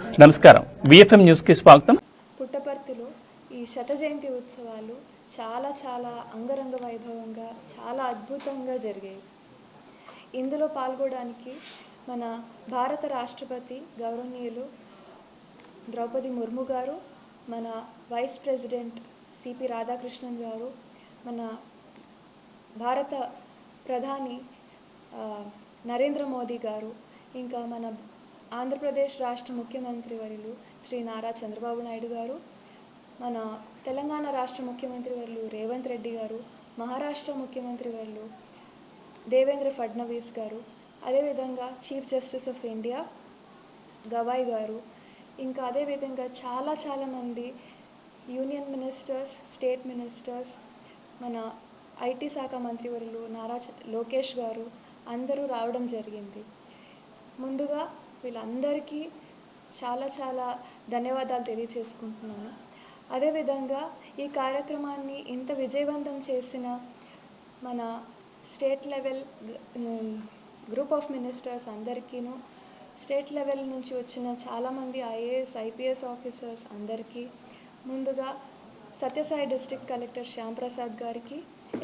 నమస్కారం. విఎఫ్ఎం న్యూస్కి స్వాగతం. పుట్టపర్తిలో ఈ శత జయంతి ఉత్సవాలు చాలా చాలా అంగరంగ వైభవంగా చాలా అద్భుతంగా జరిగాయి. ఇందులో పాల్గొనడానికి మన భారత రాష్ట్రపతి గౌరవనీయులు ద్రౌపది ముర్ము గారు మన వైస్ ప్రెసిడెంట్ సిపి రాధాకృష్ణన్ గారు మన భారత ప్రధాని ఆ, నరేంద్ర మోదీ గారు ఇంకా మన ఆంధ్రప్రదేశ్ రాష్ట్ర ముఖ్యమంత్రి వర్యులు శ్రీ నారా చంద్రబాబు నాయుడు గారు మన తెలంగాణ రాష్ట్ర ముఖ్యమంత్రి వర్యులు రేవంత్ రెడ్డి గారు మహారాష్ట్ర ముఖ్యమంత్రి వర్యులు దేవేంద్ర ఫడ్నవీస్ గారు అదేవిధంగా chief justice of India Gavai గారు ఇంకా అదేవిధంగా చాలా చాలామంది యూనియన్ మినిస్టర్స్ స్టేట్ మినిస్టర్స్ మన ఐటీ శాఖ మంత్రివర్యులు నారా లోకేష్ గారు అందరూ రావడం జరిగింది. ముందుగా వీళ్ళందరికీ చాలా చాలా ధన్యవాదాలు తెలియచేసుకుంటున్నాను. అదేవిధంగా ఈ కార్యక్రమాన్ని ఇంత విజయవంతం చేసిన మన state level group of ministers అందరికీను state level నుంచి వచ్చిన చాలామంది ఐఏఎస్ ఐపీఎస్ ఆఫీసర్స్ అందరికీ ముందుగా సత్యసాయి డిస్ట్రిక్ట్ కలెక్టర్ శ్యాంప్రసాద్ గారికి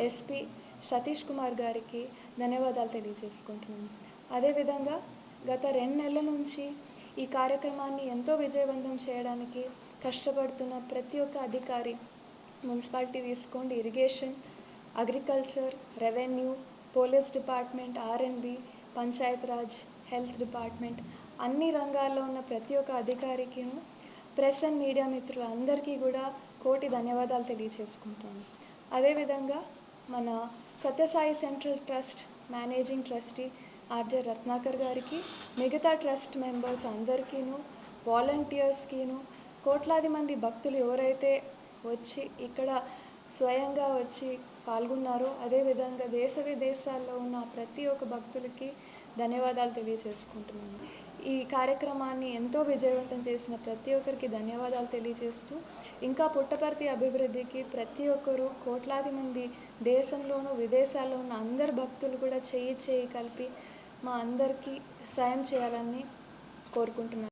ఎస్పీ సతీష్ కుమార్ గారికి ధన్యవాదాలు తెలియజేసుకుంటున్నాను. అదేవిధంగా గత రెండు నెలల నుంచి ఈ కార్యక్రమాన్ని ఎంతో విజయవంతం చేయడానికి కష్టపడుతున్న ప్రతి ఒక్క అధికారి మున్సిపాలిటీ తీసుకోండి irrigation agriculture revenue police department RNB panchayat raj health department అన్ని రంగాల్లో ఉన్న ప్రతి ఒక్క అధికారికి ప్రెస్ అండ్ మీడియా మిత్రులందరికీ కూడా కోటి ధన్యవాదాలు తెలియచేసుకుంటాను. అదేవిధంగా మన Sathya Sai central trust managing trustee RJ Ratnakar గారికి మిగతా ట్రస్ట్ మెంబర్స్ అందరికీను వాలంటీర్స్కిను కోట్లాది మంది భక్తులు ఎవరైతే వచ్చి ఇక్కడ స్వయంగా వచ్చి పాల్గొన్నారు. అదేవిధంగా దేశ విదేశాల్లో ఉన్న ప్రతి ఒక్క భక్తులకి ధన్యవాదాలు తెలియజేసుకుంటున్నాను. ఈ కార్యక్రమాన్ని ఎంతో విజయవంతం చేసిన ప్రతి ఒక్కరికి ధన్యవాదాలు తెలియజేస్తూ ఇంకా పుట్టపర్తి అభివృద్ధికి ప్రతి ఒక్కరూ కోట్లాది మంది దేశంలోనూ విదేశాల్లో ఉన్న అందరు భక్తులు కూడా చేయి చేయి కలిపి మా అందరికీ సాయం చేయాలని కోరుకుంటున్నాను.